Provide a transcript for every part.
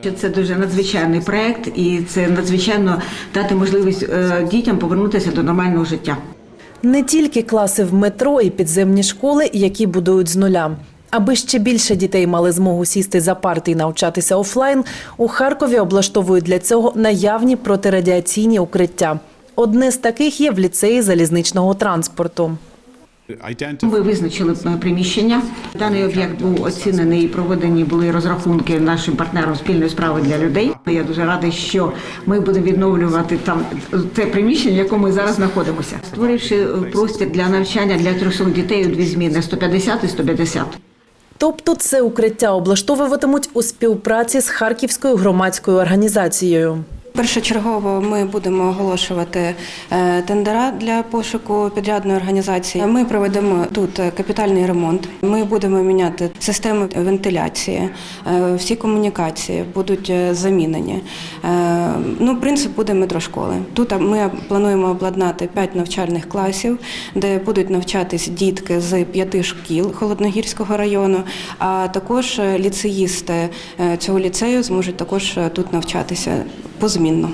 Що Це дуже надзвичайний проект, і це надзвичайно дати можливість е, дітям повернутися до нормального життя. Не тільки класи в метро і підземні школи, які будують з нуля. Аби ще більше дітей мали змогу сісти за парти і навчатися офлайн, у Харкові облаштовують для цього наявні протирадіаційні укриття. Одне з таких є в ліцеї залізничного транспорту. Ми визначили е, приміщення. Даний об'єкт був оцінений і проведені були розрахунки нашим партнером спільної справи для людей. Я дуже рада, що ми будемо відновлювати там те приміщення, в якому ми зараз знаходимося, створивши е, простір для навчання для 300 дітей у дві зміни 150 і 150. Тобто це укриття облаштовуватимуть у співпраці з Харківською громадською організацією. Першочергово ми будемо оголошувати е, тендера для пошуку підрядної організації. Ми проведемо тут капітальний ремонт. Ми будемо міняти систему вентиляції, е, всі комунікації будуть е, замінені. Ну, принцип буде метрошколи. Тут ми плануємо обладнати п'ять навчальних класів, де будуть навчатись дітки з п'яти шкіл Холодногірського району. А також ліцеїсти цього ліцею зможуть також тут навчатися позмінно.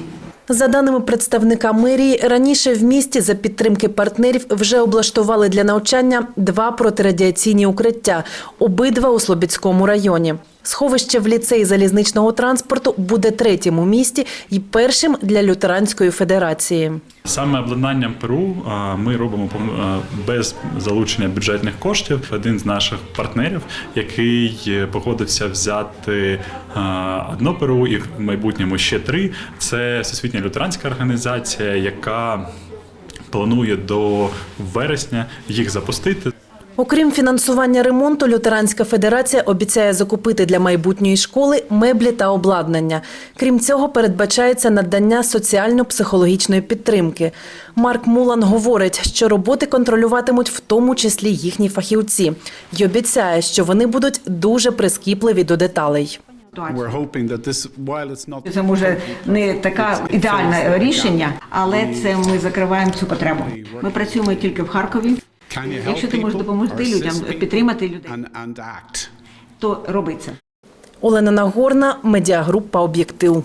За даними представника мерії, раніше в місті за підтримки партнерів вже облаштували для навчання два протирадіаційні укриття, обидва у Слобідському районі. Сховище в ліцеї залізничного транспорту буде третім у місті і першим для Лютеранської федерації. Саме обладнанням ПРУ а, ми робимо без залучення бюджетних коштів. Один з наших партнерів, який е, погодився взяти одно ПРУ і в майбутньому ще три. Це Всесвітня лютеранська організація, яка планує до вересня їх запустити. Окрім фінансування ремонту, Лютеранська федерація обіцяє закупити для майбутньої школи меблі та обладнання. Крім цього, передбачається надання соціально-психологічної підтримки. Марк Мулан говорить, що роботи контролюватимуть в тому числі їхні фахівці, і обіцяє, що вони будуть дуже прискіпливі до деталей. Це може не таке ідеальне рішення, але це ми закриваємо цю потребу. Ми працюємо тільки в Харкові. Якщо ти можеш допомогти людям, підтримати людей, то роби це. Олена Нагорна, медіагрупа Об'єктив.